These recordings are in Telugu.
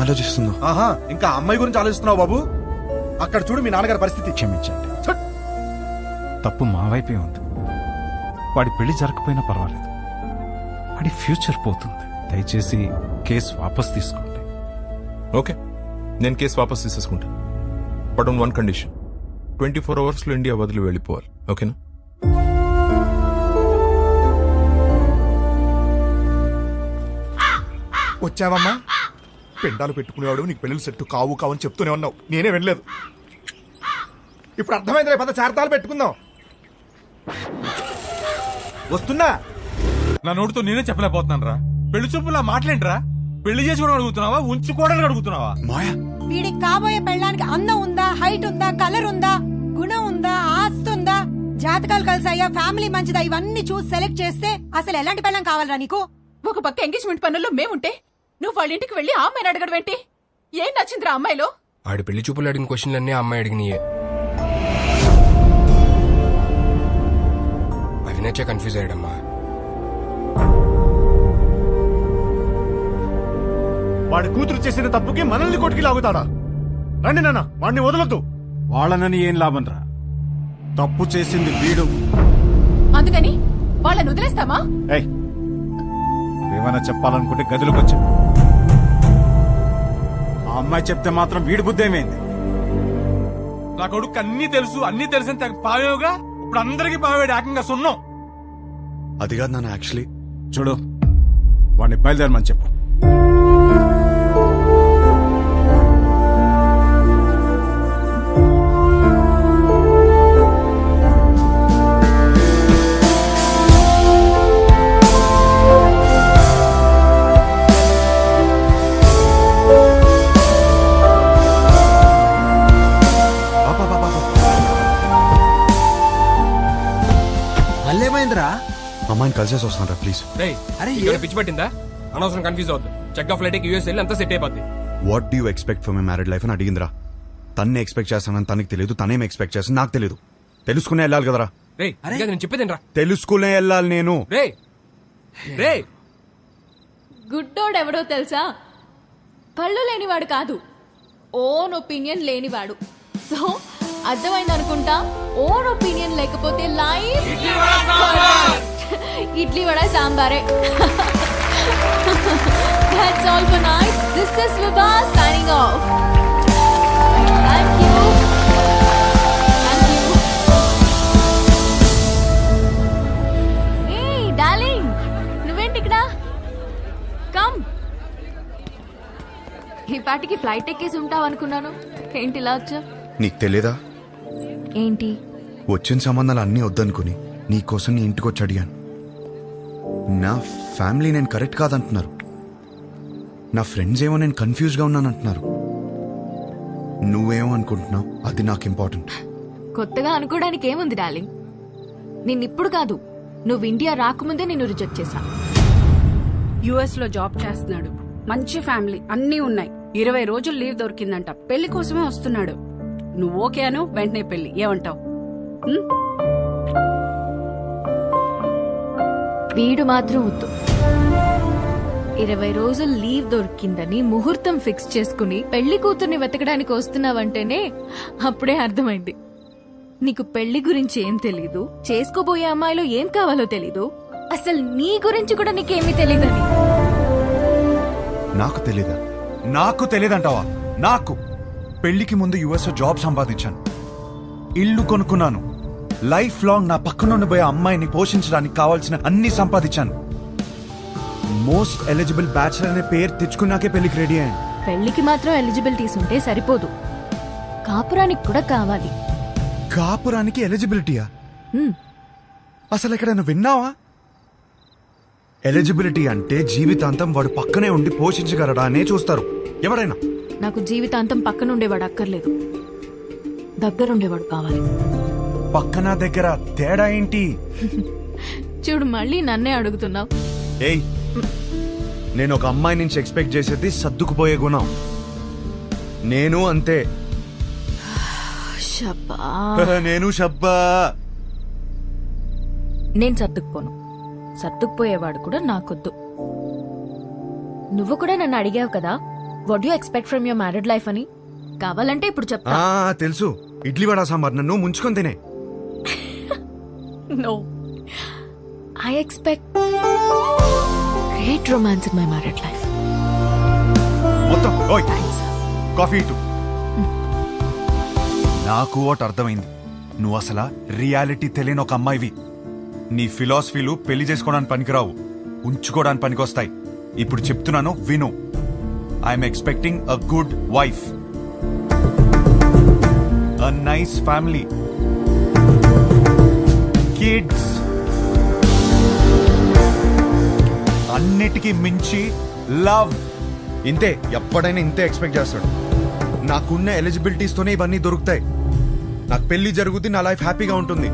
ఆలోచిస్తుందో ఆహా ఇంకా అమ్మాయి గురించి ఆలోచిస్తున్నావు బాబు? అక్కడ చూడు మీ నాన్నగారి పరిస్థితి. క్షమించండి! తప్పు మా వైపే ఉంది. వాడి పెళ్ళి జరగకపోయినా పర్వాలేదు. వాడి ఫ్యూచర్ పోతుంది. దయచేసి కేసు వాపస్ తీసుకోండి. ఓకే. నేను కేసు వాపస్ తీసేసుకుంటాను. But on one condition. Twenty four అవర్స్లో ఇండియా వదిలి వెళ్ళిపోవాలి. ఓకేనా? వచ్చావమ్మా? పిండాలు పెట్టుకునేవాడు నీకు పెళ్ళిళ్ళు సెట్టు కావు కావు అని చెప్తూనే ఉన్నావు. నేనే వినలేదు. ఇప్పుడు అర్థమైంది పద చార్తాలు పెట్టుకుందాం. వస్తున్నా? నా నోటితో నేనే చెప్పలేకపోతున్నాను రా పెళ్ళి చూపులా మాట్లాడరా పెళ్ళి చేసుకోవడం అడుగుతున్నావా? ఉంచుకోవడానికి అడుగుతున్నావా? మాయా? వీడికి కాబోయే పెళ్ళానికి అందం ఉందా? హైట్ ఉందా? కలర్ ఉందా? గుణం ఉందా? ఆస్తి ఉందా? జాతకాలు కలిసాయా? ఫ్యామిలీ మంచిదా? ఇవన్నీ చూసి సెలెక్ట్ చేస్తే అసలు ఎలాంటి పెళ్ళం కావాలరా నీకు? ఒక పక్క ఎంగేజ్మెంట్ పనుల్లో మేముంటే నువ్వు వాళ్ళ ఇంటికి వెళ్ళి ఆ అమ్మాయిని అడగడం ఏంటి? ఏం నచ్చిందిరా అమ్మాయిలో? ఆడి పెళ్ళి చూపులు అడిగిన క్వశ్చన్లన్నీ ఆ అమ్మాయి అడిగినాయే. అవి నచ్చే కన్ఫ్యూజ్ అయ్యాడమ్మా. వాడి కూతురు చేసిన తప్పుకి మనల్ని కొట్టుకి లాగుతాడా? రండి నాన్న వాడిని వదలొద్దు. వాళ్ళనని ఏం లాభం రా తప్పు చేసింది వీడు. అందుకని వాళ్ళని వదిలేస్తామా? ఏయ్ ఏమైనా చెప్పాలనుకుంటే గదిలోకి వచ్చా. ఆ అమ్మాయి చెప్తే మాత్రం వీడి బుద్ధి ఏమైంది? నా కొడుకు అన్ని తెలుసు అన్ని తెలిసిన తెగ పావేవుగా? ఇప్పుడు అందరికి పావేడు ఏకంగా సున్నం. అది కాదు నాన్న యాక్చువల్లీ చూడు వాడిని బయలుదేరమని చెప్పు. మళ్ళేమైందిరా అమ్మాయిని కలిసేసి వస్తాను ప్లీజ్ రేయ్ అరే ఇక్కడ పిచ్చి పట్టిందా? అనవసరం కన్ఫ్యూజ్ అవద్దు. చెక్ ఆఫ్ ఫ్లైట్ యూఎస్ వెళ్ళి అంతా సెట్ అయిపోద్ది. What do expect for my married life అని అడిగిందిరా. తన్నే ఎక్స్పెక్ట్ చేస్తానని తనకి తెలియదు తనేం ఎక్స్పెక్ట్ చేస్తాను నాకు తెలియదు తెలుసుకునే వెళ్ళాలి కదరా. రేయ్ ఇంకా నేను చెప్పేదేనరా తెలుసుకునే వెళ్ళాలి నేను. రేయ్ రేయ్. గుడ్డోడెవడో తెలుసా? కళ్ళు లేనివాడు కాదు. ఓన్ ఒపీనియన్ లేనివాడు. సో అర్థమైంది అనుకుంటా ఓన్ ఒపీనియన్ లేకపోతే లైఫ్ ఇడ్లీ వడ సాంబారే That's all for night. This is Vibha signing off. Thank you. Thank you. Hey, darling. నువ్వేంటి ఇక్కడ కమ్ ఈ పాటికి ఫ్లైట్ ఎక్కేసి ఉంటావు అనుకున్నాను ఏంటి ఇలా వచ్చా నీకు తెలియదా ఏంటి వచ్చిన సంబంధాలు అన్నీ వద్దనుకుని నీకోసం నీ ఇంటికి వచ్చి అడిగాను. నా ఫ్యామిలీ నేను కరెక్ట్ కాదంటున్నారు. నా ఫ్రెండ్స్ ఏమో నేను కన్ఫ్యూజ్గా ఉన్నాను అంటున్నారు నువ్వేమో అనుకుంటున్నావు అది నాకు ఇంపార్టెంట్. కొత్తగా అనుకోవడానికి ఏముంది డార్లింగ్? నిన్నిప్పుడు కాదు నువ్వు ఇండియా రాకముందే నిన్ను రిజెక్ట్ చేశా. యుఎస్లో జాబ్ చేస్తున్నాడు. మంచి ఫ్యామిలీ అన్నీ ఉన్నాయి. ఇరవై రోజులు లీవ్ దొరికిందంట. పెళ్ళి కోసమే వస్తున్నాడు. నువ్వు ఓకే అను వెంటనే పెళ్ళి. ఏమంటావు? వీడు మాత్రం వద్దు. ఇరవై రోజులు లీవ్ దొరికిందని ముహూర్తం ఫిక్స్ చేసుకుని పెళ్ళి కూతుర్ని వెతకడానికి వస్తున్నావంటేనే అప్పుడే అర్థమైంది. నీకు పెళ్ళి గురించి ఏం తెలీదు? చేసుకోబోయే అమ్మాయిలో ఏం కావాలో తెలీదు? అసలు నీ గురించి కూడా నీకేమీ తెలీదని? నాకు తెలీదా? నాకు తెలియదంటావా నాకు! పెళ్ళికి ముందు యుఎస్ జాబ్ సంపాదించాను. ఇల్లు కొనుక్కున్నాను. లైఫ్ లాంగ్ నా పక్కన ఉండిపోయే అమ్మాయిని పోషించడానికి కావాల్సిన అన్ని సంపాదించాను. మోస్ట్ ఎలిజిబుల్ బ్యాచులర్ అనే పేరు తెచ్చుకున్నాకే పెళ్ళికి రెడీ అయ్యాను. పెళ్ళికి మాత్రం ఎలిజిబిలిటీస్ ఉంటే సరిపోదు. కాపురానికి కూడా కావాలి. కాపురానికి ఎలిజిబిలిటీయా. అసలు ఎక్కడైనా విన్నావా? ఎలిజిబిలిటీ అంటే జీవితాంతం వాడు పక్కనే ఉండి పోషించగలడా అనే చూస్తారు. ఎవరైనా? నాకు జీవితాంతం పక్కనుండేవాడు అక్కర్లేదు. దగ్గరుండేవాడు కావాలి. పక్కన దగ్గర తేడా ఏంటి? చూడు మళ్ళీ నన్నే అడుగుతున్నావు. ఏయ్ నేను ఒక అమ్మాయి నుంచి ఎక్స్పెక్ట్ చేసేది సర్దుకుపోయే గుణం. నేను అంతే. నేను షబ్బా. నేను సర్దుకుపోను. సర్దుకుపోయేవాడు కూడా నాకొద్దు. నువ్వు కూడా నన్ను అడిగావు కదా what you expect from your married life అని? కావాలంటే ఇప్పుడు చెప్తా. తెలుసు. ఇడ్లీ వడ సాంబార్ నన్ను ముంచుకొని తినే. No I expect great romance in my married life మొత్తం ఓయ్ కాఫీ ఇటు. నాకు ఒకటి అర్థమైంది. నువ్వు అసలు రియాలిటీ తెలియని ఒక అమ్మాయివి. నీ ఫిలాసఫీలు పెళ్ళి చేసుకోవడానికి పనికిరావు. ఉంచుకోవడానికి పనికొస్తాయి. ఇప్పుడు చెప్తున్నాను విను. I'm expecting a good wife nice family kids అన్నిటికీ మించి లవ్. ఇంతే ఎప్పుడైనా ఇంతే ఎక్స్పెక్ట్ చేస్తాడు. నాకున్న eligibilities తోనే ఇవన్నీ దొరుకుతాయి. నాకు పెళ్ళి జరుగుతుంది నా లైఫ్ హ్యాపీగా ఉంటుంది.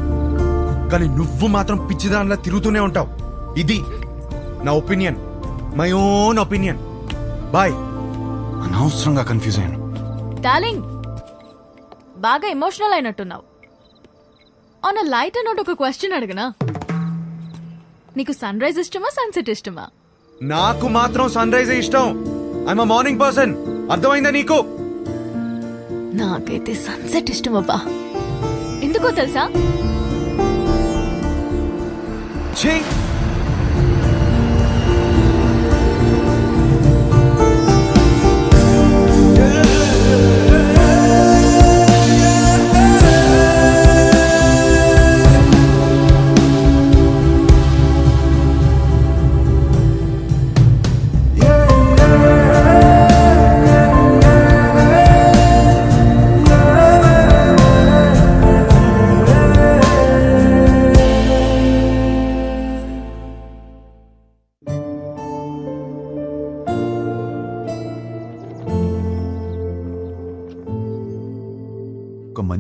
కానీ నువ్వు మాత్రం పిచ్చిదానిలా తిరుగుతూనే ఉంటావు. ఇది నా opinion. My own opinion. Bye. అనవసరంగా కన్ఫ్యూజ్ అయ్యాను. డార్లింగ్ బాగా ఎమోషనల్ అయినట్టున్నావు. ఆన్ అ లైట్ నోట్ ఒక క్వశ్చన్ అడగనా? నీకు సన్ రైజ్ ఇష్టమా సన్సెట్ ఇష్టమా? నాకు మాత్రం సన్ రైజ్ ఇష్టం. ఐఎమ్ మార్నింగ్ పర్సన్ అర్థమైందా నీకు? నాకైతే సన్సెట్ ఇష్టం అబ్బా. ఎందుకో తెలుసా?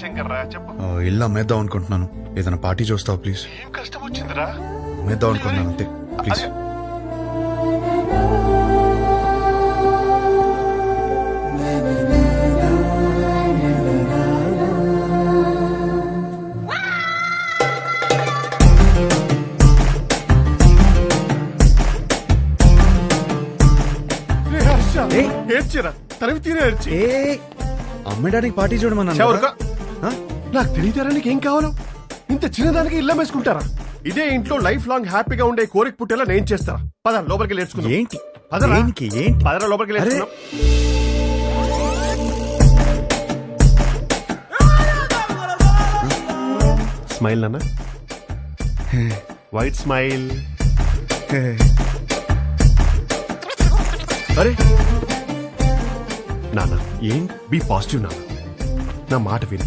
శంకర్ రా చెప్పు. ఆ, ఇల్లు అమ్మేద్దాం అనుకుంటున్నాను. ఏదైనా పార్టీ చూస్తావు ప్లీజ్? ఏం కష్టం వచ్చిందిరా? అమ్మేద్దాం అనుకుంటున్నాను అంతే. ప్లీజ్. ఏడ్చిరా? తరివి తీరే ఏడ్చి. ఏ అమ్మడానికి పార్టీ చూడమన్నాను చెవరుగా. నాకు తెలియదారా నీకు ఏం కావాలో? ఇంత చిన్నదానికి ఇల్లు వేసుకుంటారా? ఇదే ఇంట్లో లైఫ్ లాంగ్ హ్యాపీగా ఉండే కోరిక పుట్టేలా నేను చేస్తారా పద లోపలికి నేర్చుకుందాం ఏంటి? పదరా. దేనికి? ఏంటి? పదరా లోపలికి అరే. నేర్చుకుందాం స్మైల్ నాన్న. వైట్ స్మైల్ అరే! నాన్న ఏం బీ పాజిటివ్ నాన్న. నా మాట విను.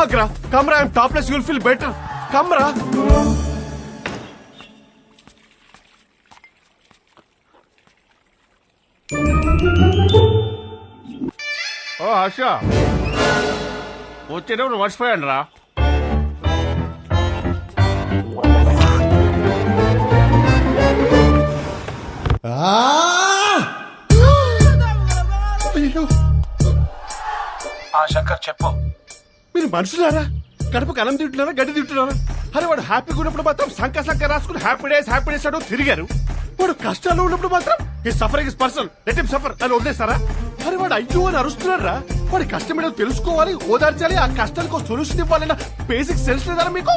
you need warm hug రా కమ్ రా I'm topless you'll feel better come రా ఓ హర్ష. వచ్చేటప్పుడు మర్చిపోయాను రా. అయ్యో శంకర్ చెప్పు. మీరు మనుషులారా? కడుపుకి అన్నం తింటున్నారా? గడ్డి తింటున్నారా? అరే వాడు హ్యాపీగా ఉన్నప్పుడు మాత్రం సంక సంక రాసుకుని హ్యాపీ డేస్ హ్యాపీ డేస్ అంటూ తిరిగారు. వాడు కష్టాల్లో ఉన్నప్పుడు మాత్రం ఈ suffering is personal let him suffer అని వదిలేస్తారా? అరే వాడు అయ్యో అని అరుస్తున్నారా వాడి కష్టం ఏంటో తెలుసుకోవాలి ఓదార్చాలి ఆ కష్టానికి సొల్యూషన్ ఇవ్వాలన్న బేసిక్ సెన్స్ లేదా మీకు.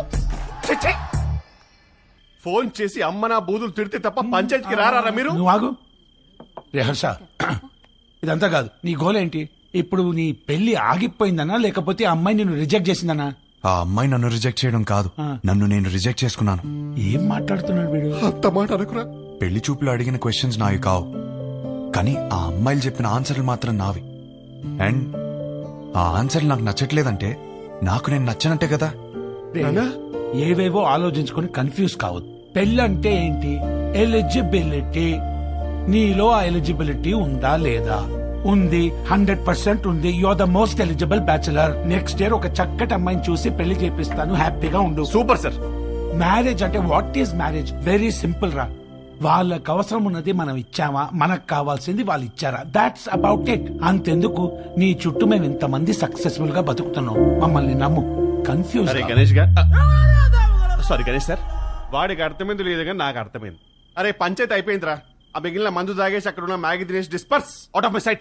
ఫోన్ చేసి అమ్మ నా బూదులు తిడితే తప్ప పంచాయతీకి రారా మీరు? నువ్వు ఆగు. రే హర్ష ఇదంతా కాదు. నీ గోల్ ఏంటి ఇప్పుడు నీ పెళ్ళి ఆగిపోయిందనా? లేకపోతే ఆ అమ్మాయి నిన్ను రిజెక్ట్ చేసిందనా? ఆ అమ్మాయి నన్ను రిజెక్ట్ చేయడం కాదు. నన్ను నేను రిజెక్ట్ చేసుకున్నాను. ఏం మాట్లాడుతున్నాడు వీడు? అంత మాట అనుకురా. పెళ్ళి చూపులు అడిగిన క్వశ్చన్స్ నావి కావు. కానీ ఆ అమ్మాయిలు చెప్పిన ఆన్సర్లు మాత్రం నావి. అండ్ ఆ ఆన్సర్లు నాకు నచ్చట్లేదంటే నాకు నేను నచ్చనట్టే కదా? ఏవేవో ఆలోచించుకొని కన్ఫ్యూజ్ కావద్దు. పెళ్ళి అంటే ఏంటి? ఎలిజిబిలిటీ నీలో ఆ ఎలిజిబిలిటీ ఉందా లేదా? ఉంది హండ్రెడ్ పర్సెంట్ ఉంది. You are the most eligible bachelor next year ఒక చక్కటి అమ్మాయిని చూసి పెళ్ళి చేపిస్తాను. హ్యాపీగా ఉండు. సూపర్ సార్ మ్యారేజ్ అంటే what is marriage very simple రా. వాళ్ళకి అవసరం ఉన్నది మనం ఇచ్చామా? మనకు కావాల్సింది వాళ్ళు ఇచ్చారా? దాట్స్ అబౌట్ ఇట్ అంతెందుకు? నీ చుట్టూ మేము ఇంతమంది సక్సెస్ఫుల్గా బతుకుతున్నాం. మమ్మల్ని నమ్ము. కన్ఫ్యూజ్ అరే గణేష్ గారు సారీ గణేష్ సార్. వాడికి అర్థమైంది లేదు కానీ నాకు అర్థమైంది. అరే పంచాయతీ అయిపోయిందిరా. ఆ మిగిలిన మందు తాగేసి అక్కడ ఉన్న Maggi Dinesh disperse out of my sight